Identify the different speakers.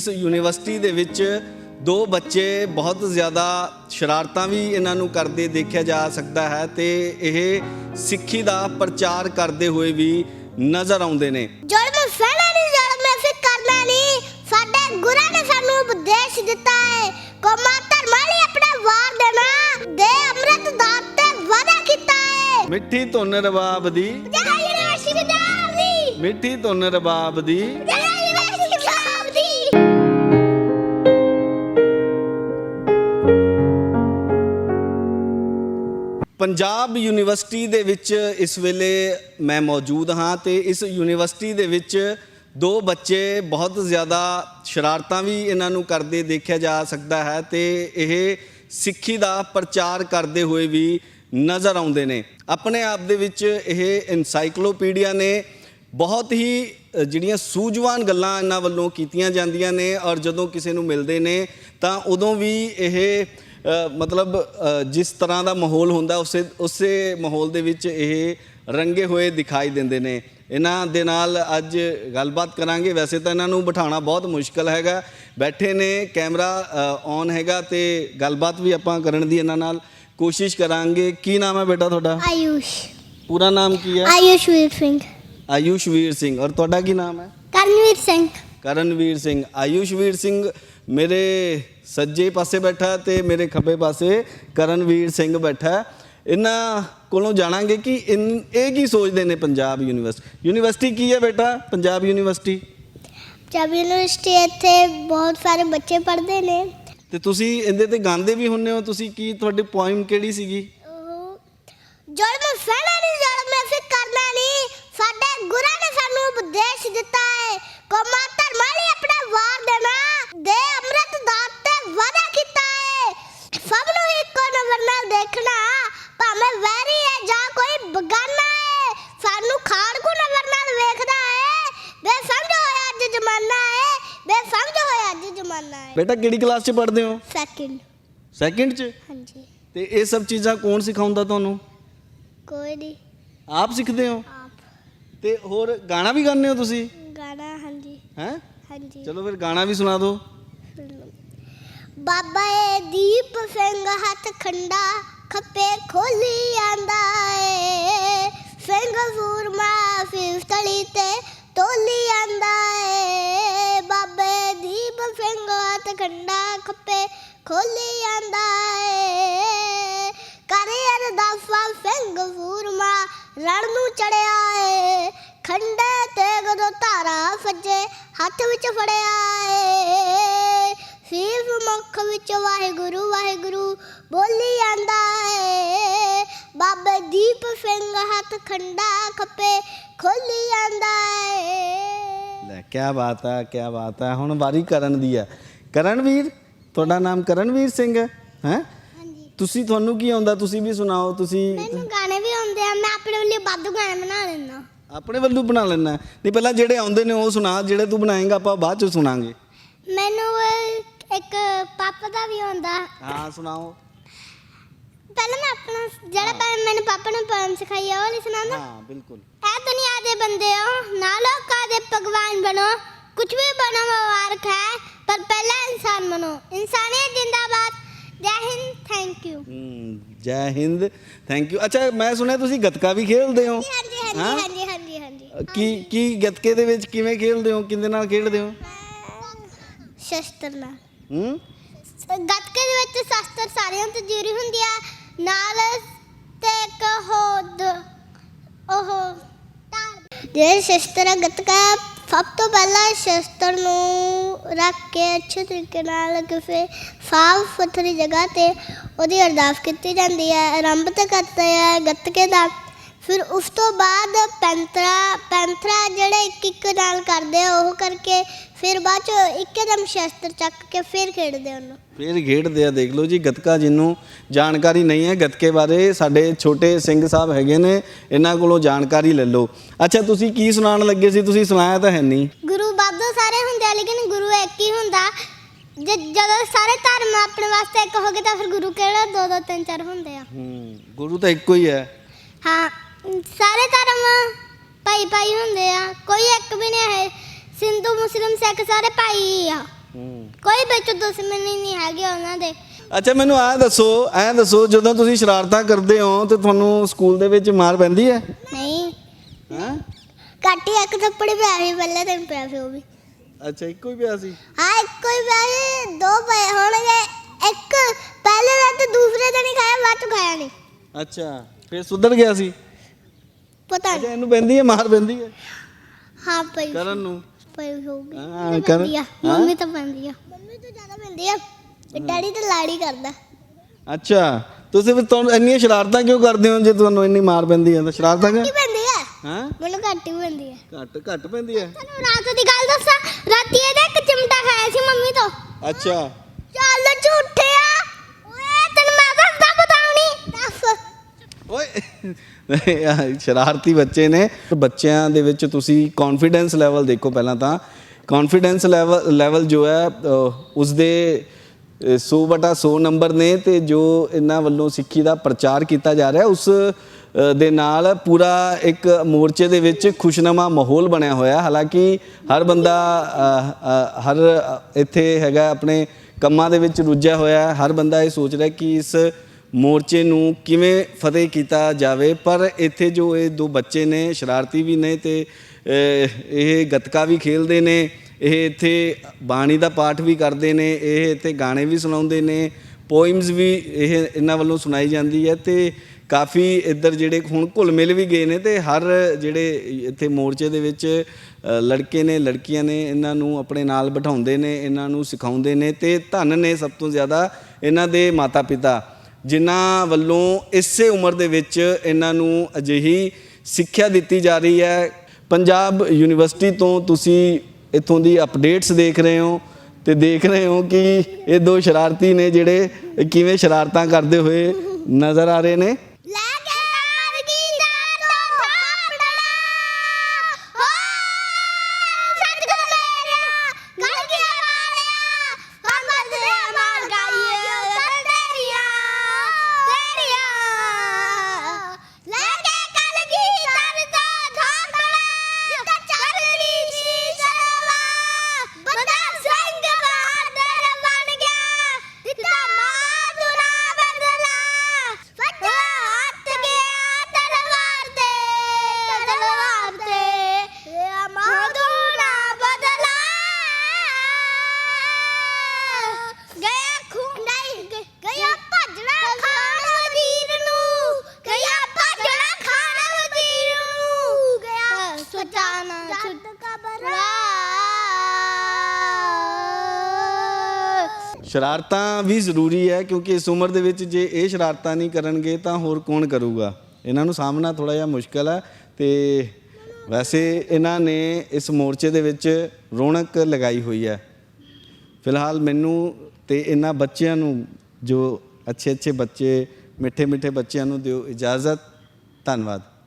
Speaker 1: ਇਸ ਯੂਨੀਵਰਸਿਟੀ ਦੇ ਵਿੱਚ ਦੋ ਬੱਚੇ ਬਹੁਤ ਜ਼ਿਆਦਾ ਸ਼ਰਾਰਤਾਂ ਵੀ ਇਹਨਾਂ ਨੂੰ ਕਰਦੇ ਦੇਖਿਆ ਜਾ ਸਕਦਾ ਹੈ ਤੇ ਇਹ ਸਿੱਖੀ ਦਾ ਪ੍ਰਚਾਰ ਕਰਦੇ ਹੋਏ ਵੀ ਨਜ਼ਰ ਆਉਂਦੇ ਨੇ।
Speaker 2: ਜ਼ੁਲਮ ਸਹਿਣਾ ਨਹੀਂ ਜ਼ੁਲਮ ਅਸੀਂ ਕਰਨਾ ਨਹੀਂ ਸਾਡੇ ਗੁਰਾਂ ਨੇ ਸਾਨੂੰ ਉਪਦੇਸ਼ ਦਿੱਤਾ ਹੈ। ਕੌਮਾਂ ਧਰਮਾਂ ਲਈ ਆਪਣਾ ਵਾਰ ਦੇਣਾ। ਦੇ ਅੰਮ੍ਰਿਤ ਦਾਤ ਤੇ ਵਾਦਾ ਕੀਤਾ ਹੈ।
Speaker 1: ਮਿੱਠੀ ਧੁਨ ਰਬਾਬ ਦੀ
Speaker 2: ਜੈ ਯੂਨੀਵਰਸਿਟੀ ਪੰਜਾਬ ਦੀ।
Speaker 1: ਮਿੱਠੀ ਧੁਨ ਰਬਾਬ ਦੀ
Speaker 2: ਪੰਜਾਬ
Speaker 1: ਯੂਨੀਵਰਸਿਟੀ ਦੇ ਵਿੱਚ ਇਸ ਵੇਲੇ ਮੈਂ ਮੌਜੂਦ ਹਾਂ ਤੇ ਇਸ ਯੂਨੀਵਰਸਿਟੀ ਦੇ ਵਿੱਚ ਦੋ ਬੱਚੇ ਬਹੁਤ ਜ਼ਿਆਦਾ ਸ਼ਰਾਰਤਾਂ ਵੀ ਇਹਨਾਂ ਨੂੰ ਕਰਦੇ ਦੇਖਿਆ ਜਾ ਸਕਦਾ ਹੈ ਤੇ ਇਹ ਸਿੱਖੀ ਦਾ ਪ੍ਰਚਾਰ ਕਰਦੇ ਹੋਏ ਵੀ ਨਜ਼ਰ ਆਉਂਦੇ ਨੇ। ਆਪਣੇ ਆਪ ਦੇ ਵਿੱਚ ਇਹ ਐਨਸਾਈਕਲੋਪੀਡੀਆ ਨੇ ਬਹੁਤ ਹੀ ਜਿਹੜੀਆਂ ਸੂਝਵਾਨ ਗੱਲਾਂ ਇਹਨਾਂ ਵੱਲੋਂ ਕੀਤੀਆਂ ਜਾਂਦੀਆਂ ਨੇ ਔਰ ਜਦੋਂ ਕਿਸੇ ਨੂੰ ਮਿਲਦੇ ਨੇ ਤਾਂ ਉਦੋਂ ਵੀ ਇਹ ਮਤਲਬ ਜਿਸ ਤਰ੍ਹਾਂ ਦਾ ਮਾਹੌਲ ਹੁੰਦਾ ਉਸੇ ਉਸੇ ਮਾਹੌਲ ਦੇ ਵਿੱਚ ਇਹ ਰੰਗੇ ਹੋਏ ਦਿਖਾਈ ਦਿੰਦੇ ਨੇ। ਇਹਨਾਂ ਦੇ ਨਾਲ ਅੱਜ ਗੱਲਬਾਤ ਕਰਾਂਗੇ। ਵੈਸੇ ਤਾਂ ਇਹਨਾਂ ਨੂੰ ਬਿਠਾਉਣਾ ਬਹੁਤ ਮੁਸ਼ਕਲ ਹੈਗਾ। ਬੈਠੇ ਨੇ ਕੈਮਰਾ ਔਨ ਹੈਗਾ ਤੇ ਗੱਲਬਾਤ ਵੀ ਆਪਾਂ ਕਰਨ ਦੀ ਇਹਨਾਂ ਨਾਲ ਕੋਸ਼ਿਸ਼ ਕਰਾਂਗੇ। ਕੀ ਨਾਮ ਹੈ ਬੇਟਾ ਤੁਹਾਡਾ?
Speaker 2: ਆਯੂਸ਼।
Speaker 1: ਪੂਰਾ ਨਾਮ ਕੀ ਹੈ?
Speaker 2: ਆਯੂਸ਼ ਵੀਰ ਸਿੰਘ।
Speaker 1: ਆਯੂਸ਼ ਵੀਰ ਸਿੰਘ। ਔਰ ਤੁਹਾਡਾ ਕੀ ਨਾਮ ਹੈ?
Speaker 2: ਕਰਨਵੀਰ ਸਿੰਘ।
Speaker 1: ਕਰਨਵੀਰ ਸਿੰਘ। ਆਯੂਸ਼ ਵੀਰ ਸਿੰਘ ਮੇਰੇ ਸੱਜੇ ਪਾਸੇ ਬੈਠਾ ਤੇ ਮੇਰੇ ਖੱਬੇ ਪਾਸੇ ਕਰਨਵੀਰ ਸਿੰਘ ਬੈਠਾ ਇਹਨਾਂ ਕੋਲੋਂ ਜਾਣਾਂਗੇ ਕਿ ਇਹ ਕੀ ਸੋਚਦੇ ਨੇ ਪੰਜਾਬ ਯੂਨੀਵਰਸਿਟੀ? ਯੂਨੀਵਰਸਿਟੀ ਕੀ ਹੈ ਬੇਟਾ? ਪੰਜਾਬ ਯੂਨੀਵਰਸਿਟੀ?
Speaker 2: ਪੰਜਾਬ ਯੂਨੀਵਰਸਿਟੀ ਇੱਥੇ ਬਹੁਤ ਸਾਰੇ ਬੱਚੇ ਪੜ੍ਹਦੇ ਨੇ।
Speaker 1: ਤੇ ਤੁਸੀਂ ਇਹਦੇ ਤੇ ਗਾਉਂਦੇ ਵੀ ਹੁੰਨੇ ਹੋ? ਤੁਸੀਂ ਕੀ ਤੁਹਾਡੀ ਪੋਇਮ ਕਿਹੜੀ ਸੀਗੀ?
Speaker 2: ਜ਼ੁਲਮ ਸਹਿਣਾ ਨਹੀਂ ਜ਼ੁਲਮ ਅਸੀਂ ਕਰਨਾ ਨਹੀਂ ਸਾਡੇ ਗੁਰਾਂ ਨੇ ਸਾਨੂੰ ਉਪਦੇਸ਼ ਦਿੱਤਾ ਹੈ ਕੌਮਾਂ ਧਰਮਾਂ ਲਈ ਆਪਣਾ ਵਾਰ ਦੇਣਾ ਦੇ ਅੰਮ੍ਰਿਤ ਦਾਤ ਤੇ ਵਾਦਾ ਕੀਤਾ ਹੈ ਸਭ ਨੂੰ ਇੱਕੋ ਨਜ਼ਰ ਨਾਲ ਦੇਖਣਾ ਭਾਵੇਂ ਵੈਰੀ ਹੈ ਜਾਂ ਕੋਈ ਬਗਾਨਾ ਹੈ ਸਾਨੂੰ ਖਾੜਕੂ ਨਜ਼ਰ ਨਾਲ ਵੇਖਦਾ ਹੈ ਬੇ ਸਮਝ ਹੋਇਆ ਅੱਜ ਜ਼ਮਾਨਾ ਹੈ ਬੇ ਸਮਝ ਹੈ।
Speaker 1: ਬੇਟਾ ਕਿਹੜੀ ਕਲਾਸ 'ਚ ਪੜ੍ਹਦੇ ਹੋ?
Speaker 2: ਸੈਕਿੰਡ
Speaker 1: ਸੈਕਿੰਡ 'ਚ?
Speaker 2: ਹਾਂਜੀ।
Speaker 1: ਤੇ ਇਹ ਸਭ ਚੀਜ਼ਾਂ ਕੌਣ ਸਿਖਾਉਂਦਾ ਤੁਹਾਨੂੰ?
Speaker 2: ਕੋਈ ਨਹੀਂ
Speaker 1: ਆਪ ਸਿੱਖਦੇ ਹੋ?
Speaker 2: ਆਪ।
Speaker 1: ਤੇ ਹੋਰ ਗਾਣਾ ਵੀ ਗਾਉਂਦੇ ਹੋ ਤੁਸੀਂ?
Speaker 2: ਗਾਣਾ ਹਾਂਜੀ।
Speaker 1: ਹੈ?
Speaker 2: ਹਾਂਜੀ।
Speaker 1: ਚਲੋ ਫਿਰ ਗਾਣਾ ਵੀ ਸੁਣਾ ਦਿਓ।
Speaker 2: ਬਾਬਾ ਏ ਦੀਪ ਸਿੰਘ ਹੱਥ ਖੰਡਾ ਖੱਪੇ ਖੋਲੀ ਆਂਦਾ ਏ। ਸਿੰਘ ਫਿਰ ਤਲੀ ਤੇ ਤੋਲੀ ਆਂਦਾ ਏ। ਹੱਥ ਖੰਡਾ ਖੱਪੇ ਖੋਲੀ ਆਂਦਾ ਏ। ਕਰੇ ਅਰਦਾਸਾ ਸਿੰਘ ਸੂਰਮਾ ਰਣ ਨੂੰ ਚੜਿਆ ਏ। ਖੰਡੇ ਤੇ ਗਦੋ ਧਾਰਾ ਸੱਜੇ ਹੱਥ ਵਿੱਚ ਫੜਿਆ ਏ। ਸੀਸ ਮੁਖ ਵਿੱਚ ਵਾਹਿਗੁਰੂ ਵਾਹਿਗੁਰੂ ਬੋਲੀ ਜਾਂਦਾ ਏ। ਬਾਬੇ ਦੀਪ ਸਿੰਘ ਹੱਥ ਖੰਡਾ ਖੱਪੇ ਖੋਲੀ ਆਂਦਾ ਏ।
Speaker 1: ਲੈ ਕੀ ਬਾਤ ਆ ਕੀ ਬਾਤ ਆ। ਹੁਣ ਵਾਰੀ ਕਰਨ ਦੀ ਆ। ਕਰਨਵੀਰ? ਤੁਹਾਡਾ ਨਾਮ ਕਰਨਵੀਰ ਸਿੰਘ ਹੈ ਹੈ? ਤੁਸੀਂ ਤੁਹਾਨੂੰ ਕੀ ਆਉਂਦਾ? ਤੁਸੀਂ ਵੀ ਸੁਣਾਓ ਤੁਸੀਂ
Speaker 2: ਮੈਨੂੰ ਗਾਣੇ ਵੀ ਆਉਂਦੇ ਆ ਮੈਂ ਆਪਣੇ ਲਈ ਵਾਧੂ ਗਾਣੇ ਬਣਾ ਲੈਂਦਾ।
Speaker 1: ਆਪਣੇ ਵੱਲੋਂ ਬਣਾ ਲੈਣਾ ਨਹੀਂ ਪਹਿਲਾਂ ਜਿਹੜੇ ਆਉਂਦੇ ਨੇ ਉਹ ਸੁਣਾ ਜਿਹੜੇ ਤੂੰ ਬਣਾਏਗਾ ਆਪਾਂ ਬਾਅਦ ਚ ਸੁਣਾਂਗੇ।
Speaker 2: ਮੈਨੂੰ ਇੱਕ ਪਾਪਾ ਦਾ ਵੀ ਆਉਂਦਾ।
Speaker 1: ਹਾਂ ਸੁਣਾਓ।
Speaker 2: ਪਹਿਲਾਂ ਮੈਂ ਆਪਣਾ ਜਿਹੜਾ ਪਹਿਲਾਂ ਮੈਨੂੰ ਪਾਪਾ ਨੇ ਪੋਇਮ ਸਿਖਾਈ ਆ ਉਹ ਨਹੀਂ ਸੁਣਾਉਂਦਾ।
Speaker 1: ਹਾਂ ਬਿਲਕੁਲ।
Speaker 2: ਐ ਦੁਨੀਆ ਦੇ ਬੰਦੇ ਹੋ ਨਾ ਲੋਕਾਂ ਦੇ ਭਗਵਾਨ ਬਣੋ ਕੁਝ ਵੀ ਬਣੋ ਮੁਬਾਰਕ ਹੈ। ਪਰ ਪਹਿਲਾਂ ਇਨਸਾਨ ਬਣੋ। ਇਨਸਾਨੀਅਤ ਜਿੰਦਾਬਾਦ। ਜੈ ਹਿੰਦ ਥੈਂਕ ਯੂ
Speaker 1: ਜੈ ਹਿੰਦ ਥੈਂਕ ਯੂ ਅੱਛਾ ਮੈਂ ਸੁਣਿਆ ਤੁਸੀਂ ਗੱਤਕਾ ਵੀ ਖੇਡਦੇ ਹੋ।
Speaker 2: ਹਾਂਜੀ ਹਾਂਜੀ
Speaker 1: ਹਾਂ?
Speaker 2: ਹਾਂਜੀ ਹਾਂਜੀ ਹਾਂਜੀ।
Speaker 1: ਅ, ਕੀ ਕੀ ਗੱਤਕੇ ਦੇ ਵਿੱਚ ਕਿਵੇਂ ਖੇਡਦੇ ਹੋ? ਕਿੰਦੇ ਨਾਲ ਖੇਡਦੇ ਹੋ?
Speaker 2: ਸ਼ਸਤਰ ਨਾਲ।
Speaker 1: ਹੂੰ?
Speaker 2: ਗੱਤਕੇ ਦੇ ਵਿੱਚ ਸ਼ਸਤਰ ਸਾਰਿਆਂ ਤੋਂ ਜ਼ਰੂਰੀ ਹੁੰਦੀ ਆ। ਨਾਲ ਤੇ ਇੱਕ ਹੋਦ ਉਹ ਜੇ ਸ਼ਸਤਰ ਆ ਗੱਤਕਾ ਸਭ ਤੋਂ ਪਹਿਲਾਂ ਸ਼ਸਤਰ ਨੂੰ ਰੱਖ ਕੇ ਅੱਛੇ ਤਰੀਕੇ ਨਾਲ ਕਿਸੇ ਸਾਫ਼ ਸੁਥਰੀ ਜਗ੍ਹਾ ਤੇ ਉਹਦੀ ਅਰਦਾਸ ਕੀਤੀ ਜਾਂਦੀ ਹੈ। ਆਰੰਭ ਤੇ ਕਰਦੇ ਆ ਗੱਤਕੇ ਦਾ। ਫਿਰ ਉਸ ਤੋਂ ਬਾਅਦ ਪੈਂਤਰਾ ਪੈਂਤਰਾ ਜਿਹੜੇ ਇੱਕ ਇੱਕ ਨਾਲ ਕਰਦੇ ਆ ਉਹ ਕਰਕੇ ਫਿਰ ਬਾਅਦ ਚ ਇੱਕਦਮ ਸ਼ਸਤਰ ਚੱਕ ਕੇ ਫਿਰ ਖੇਡਦੇ ਉਹਨੂੰ।
Speaker 1: ਫੇਰ ਖੇਡਦੇ ਆ ਦੇਖ ਲਓ ਜੀ ਗੱਤਕਾ ਜਿੰਨੂੰ ਜਾਣਕਾਰੀ ਨਹੀਂ ਹੈ ਗੱਤਕੇ ਬਾਰੇ ਸਾਡੇ ਛੋਟੇ ਸਿੰਘ ਸਾਹਿਬ ਹੈਗੇ ਨੇ ਇਹਨਾਂ ਕੋਲੋਂ ਜਾਣਕਾਰੀ ਲੈ ਲਓ। ਅੱਛਾ ਤੁਸੀਂ ਕੀ ਸੁਣਾਉਣ ਲੱਗੇ ਸੀ? ਤੁਸੀਂ ਸੁਣਾਇਆ ਤਾਂ ਹੈ ਨਹੀਂ।
Speaker 2: ਬਾਦੋ ਸਾਰੇ ਹੁੰਦੇ ਆ ਲੇਕਿਨ ਗੁਰੂ ਇੱਕ ਹੀ ਹੁੰਦਾ। ਜੇ ਜਦੋਂ ਸਾਰੇ ਧਰਮ ਆਪਣੇ ਵਾਸਤੇ ਇੱਕ ਹੋ ਗਏ ਤਾਂ ਫਿਰ ਗੁਰੂ ਕਿਹੜਾ ਦੋ ਦੋ ਤਿੰਨ ਚਾਰ ਹੁੰਦੇ ਆ?
Speaker 1: ਹੂੰ ਗੁਰੂ ਤਾਂ ਇੱਕੋ ਹੀ ਹੈ।
Speaker 2: ਹਾਂ ਸਾਰੇ ਧਰਮ ਭਾਈ ਭਾਈ ਹੁੰਦੇ ਆ। ਕੋਈ ਇੱਕ ਵੀ ਨਹੀਂ ਹੈ ਸਿੰਧੂ ਮੁਸਲਿਮ ਸਿੱਖ ਸਾਰੇ ਭਾਈ ਹੀ ਆ। ਕੋਈ ਵਿੱਚ ਦੁਸ਼ਮਣੀ ਨਹੀਂ ਹੈਗੀ ਉਹਨਾਂ ਦੇ।
Speaker 1: ਅੱਛਾ ਮੈਨੂੰ ਐਂ ਦੱਸੋ ਐਂ ਦੱਸੋ ਜਦੋਂ ਤੁਸੀਂ ਸ਼ਰਾਰਤਾਂ ਕਰਦੇ ਹੋ ਤੇ ਤੁਹਾਨੂੰ ਸਕੂਲ ਦੇ ਵਿੱਚ ਮਾਰ ਪੈਂਦੀ ਹੈ?
Speaker 2: ਨਹੀਂ।
Speaker 1: ਹਾਂ?
Speaker 2: ਕਾਟੀ ਇੱਕ ਥੱਪੜ ਪਿਆ ਸੀ ਪਹਿਲੇ ਦਿਨ ਪਿਆ ਸੀ ਉਹ ਵੀ।
Speaker 1: ਅੱਛਾ ਇੱਕੋ ਹੀ ਪਿਆ ਸੀ?
Speaker 2: ਹਾਂ ਇੱਕੋ ਹੀ ਪਿਆ ਸੀ ਦੋ ਪਏ ਹੋਣਗੇ ਇੱਕ ਪਹਿਲੇ ਦਿਨ ਤੇ ਦੂਸਰੇ ਦਿਨ ਹੀ ਖਾਇਆ ਬਾਅਦ ਚ ਖਾਇਆ ਨਹੀਂ।
Speaker 1: ਅੱਛਾ ਫਿਰ ਸੁਧਰ ਗਿਆ ਸੀ?
Speaker 2: ਪਤਾ
Speaker 1: ਅੱਛਾ
Speaker 2: ਨਹੀਂ।
Speaker 1: ਇਹਨੂੰ ਪੈਂਦੀ ਹੈ ਮਾਰ ਪੈਂਦੀ ਹੈ?
Speaker 2: ਹਾਂ ਪਈ
Speaker 1: ਕਰਨ ਨੂੰ?
Speaker 2: ਪਈ ਹੋਊਗੀ।
Speaker 1: ਹਾਂ,
Speaker 2: ਮੰਮੀ
Speaker 1: ਕਰ-
Speaker 2: ਪੈਂਦੀ ਆ,
Speaker 1: ਹਾਂ?
Speaker 2: ਮੰਮੀ ਤਾਂ ਪੈਂਦੀ ਆ। ਮੰਮੀ ਤੋਂ ਜ਼ਿਆਦਾ ਪੈਂਦੀ ਆ। ਤੇ ਡੈਡੀ ਤਾਂ ਲਾੜੀ ਕਰਦਾ।
Speaker 1: ਅੱਛਾ ਤੁਸੀਂ ਫਿਰ ਤੁਹਾਨੂੰ ਇੰਨੀਆਂ ਸ਼ਰਾਰਤਾਂ ਕਿਉਂ ਕਰਦੇ ਹੋ ਜੇ ਤੁਹਾਨੂੰ ਇੰਨੀ ਮਾਰ ਪੈਂਦੀ ਹੈ ਤਾਂ ਸ਼ਰਾਰਤਾਂ ਕਿਉਂ ਹਾਂ?
Speaker 2: ਮੈਨੂੰ ਘੱਟ ਹੀ ਪੈਂਦੀ ਆ
Speaker 1: ਘੱਟ ਘੱਟ ਪੈਂਦੀ ਹੈ?
Speaker 2: ਤੁਹਾਨੂੰ ਰਾਤ ਦੀ ਗੱਲ ਦੱਸਾਂ ਰਾਤੀ ਇਹਦਾ ਇੱਕ ਚਿਮਟਾ ਖਾਇਆ ਸੀ ਮੰਮੀ ਤੋਂ।
Speaker 1: ਅੱਛਾ।
Speaker 2: ਚੱਲ ਝੂਠਿਆ ਓਏ ਤੈਨੂੰ ਮੈਂ ਦੱਸਦਾ ਬਤਾਉਣੀ। ਦੱਸ।
Speaker 1: ਓਏ ਆਹ ਸ਼ਰਾਰਤੀ ਬੱਚੇ ਨੇ। ਬੱਚਿਆਂ ਦੇ ਵਿੱਚ ਤੁਸੀਂ ਕੌਨਫੀਡੈਂਸ ਲੈਵਲ ਦੇਖੋ ਪਹਿਲਾਂ ਤਾਂ। ਕੌਨਫੀਡੈਂਸ ਲੈਵਲ ਲੈਵਲ ਜੋ ਹੈ ਅਹ, ਉਸਦੇ 100 ਬਟਾ 100 ਨੰਬਰ ਨੇ ਤੇ ਜੋ ਇਹਨਾਂ ਵੱਲੋਂ ਸਿੱਖੀ ਦਾ ਪ੍ਰਚਾਰ ਕੀਤਾ ਜਾ ਰਿਹਾ ਉਸ ਦੇ ਨਾਲ ਪੂਰਾ ਇੱਕ ਮੋਰਚੇ ਦੇ ਵਿੱਚ ਖੁਸ਼ਨਮਾ ਮਾਹੌਲ ਬਣਿਆ ਹੋਇਆ। ਹਾਲਾਂਕਿ ਹਰ ਬੰਦਾ ਹਰ ਇੱਥੇ ਹੈਗਾ, ਆਪਣੇ ਕੰਮਾਂ ਦੇ ਵਿੱਚ ਰੁੱਝਿਆ ਹੋਇਆ ਹਰ ਬੰਦਾ ਇਹ ਸੋਚ ਰਿਹਾ ਕਿ ਇਸ ਮੋਰਚੇ ਨੂੰ ਕਿਵੇਂ ਫਤਿਹ ਕੀਤਾ ਜਾਵੇ। ਪਰ ਇੱਥੇ ਜੋ ਇਹ ਦੋ ਬੱਚੇ ਨੇ, ਸ਼ਰਾਰਤੀ ਵੀ ਨੇ ਤੇ ਇਹ ਗੱਤਕਾ ਵੀ ਖੇਲਦੇ ਨੇ, ਇਹ ਇੱਥੇ ਬਾਣੀ ਦਾ ਪਾਠ ਵੀ ਕਰਦੇ ਨੇ, ਇਹ ਇੱਥੇ ਗਾਣੇ ਵੀ ਸੁਣਾਉਂਦੇ ਨੇ ਪੋਇਮਸ ਵੀ ਇਹ ਇਹਨਾਂ ਵੱਲੋਂ ਸੁਣਾਈ ਜਾਂਦੀ ਹੈ ਤੇ ਕਾਫੀ ਇੱਧਰ ਜਿਹੜੇ ਹੁਣ ਘੁਲ ਮਿਲ ਵੀ ਗਏ ਨੇ ਤੇ ਹਰ ਜਿਹੜੇ ਇੱਥੇ ਮੋਰਚੇ ਦੇ ਵਿੱਚ ਲੜਕੇ ਨੇ, ਲੜਕੀਆਂ ਨੇ, ਇਹਨਾਂ ਨੂੰ ਆਪਣੇ ਨਾਲ ਬਿਠਾਉਂਦੇ ਨੇ, ਇਹਨਾਂ ਨੂੰ ਸਿਖਾਉਂਦੇ ਨੇ ਤੇ ਧੰਨ ਨੇ ਸਭ ਤੋਂ ਜ਼ਿਆਦਾ ਇਹਨਾਂ ਦੇ ਮਾਤਾ ਪਿਤਾ ਜਿਨ੍ਹਾਂ ਵੱਲੋਂ ਇਸੇ ਉਮਰ ਦੇ ਵਿੱਚ ਇਹਨਾਂ ਨੂੰ ਅਜਿਹੀ ਸਿੱਖਿਆ ਦਿੱਤੀ ਜਾ ਰਹੀ ਹੈ। ਪੰਜਾਬ ਯੂਨੀਵਰਸਿਟੀ ਤੋਂ ਤੁਸੀਂ ਇੱਥੋਂ ਦੀ ਅਪਡੇਟਸ ਦੇਖ ਰਹੇ ਹੋ ਤੇ ਦੇਖ ਰਹੇ ਹੋ ਕਿ ਇਹ ਦੋ ਸ਼ਰਾਰਤੀ ਨੇ ਜਿਹੜੇ ਕਿਵੇਂ ਸ਼ਰਾਰਤਾਂ ਕਰਦੇ ਹੋਏ ਨਜ਼ਰ ਆ ਰਹੇ ਨੇ। ਸ਼ਰਾਰਤਾਂ ਵੀ ਜ਼ਰੂਰੀ ਹੈ ਕਿਉਂਕਿ ਇਸ ਉਮਰ ਦੇ ਵਿੱਚ ਜੇ ਇਹ ਸ਼ਰਾਰਤਾਂ ਨਹੀਂ ਕਰਨਗੇ ਤਾਂ ਹੋਰ ਕੌਣ ਕਰੂਗਾ? ਇਹਨਾਂ ਨੂੰ ਸਾਹਮਣਾ ਥੋੜਾ ਜਿਹਾ ਮੁਸ਼ਕਲ ਹੈ ਤੇ ਵੈਸੇ ਇਹਨਾਂ ਨੇ ਇਸ ਮੋਰਚੇ ਦੇ ਵਿੱਚ ਰੌਣਕ ਲਗਾਈ ਹੋਈ ਹੈ। ਫਿਲਹਾਲ ਮੈਨੂੰ ਤੇ ਇਹਨਾਂ ਬੱਚਿਆਂ ਨੂੰ ਜੋ ਅੱਛੇ ਅੱਛੇ ਬੱਚੇ ਮਿੱਠੇ ਮਿੱਠੇ ਬੱਚਿਆਂ ਨੂੰ ਦਿਓ ਇਜਾਜ਼ਤ। ਧੰਨਵਾਦ।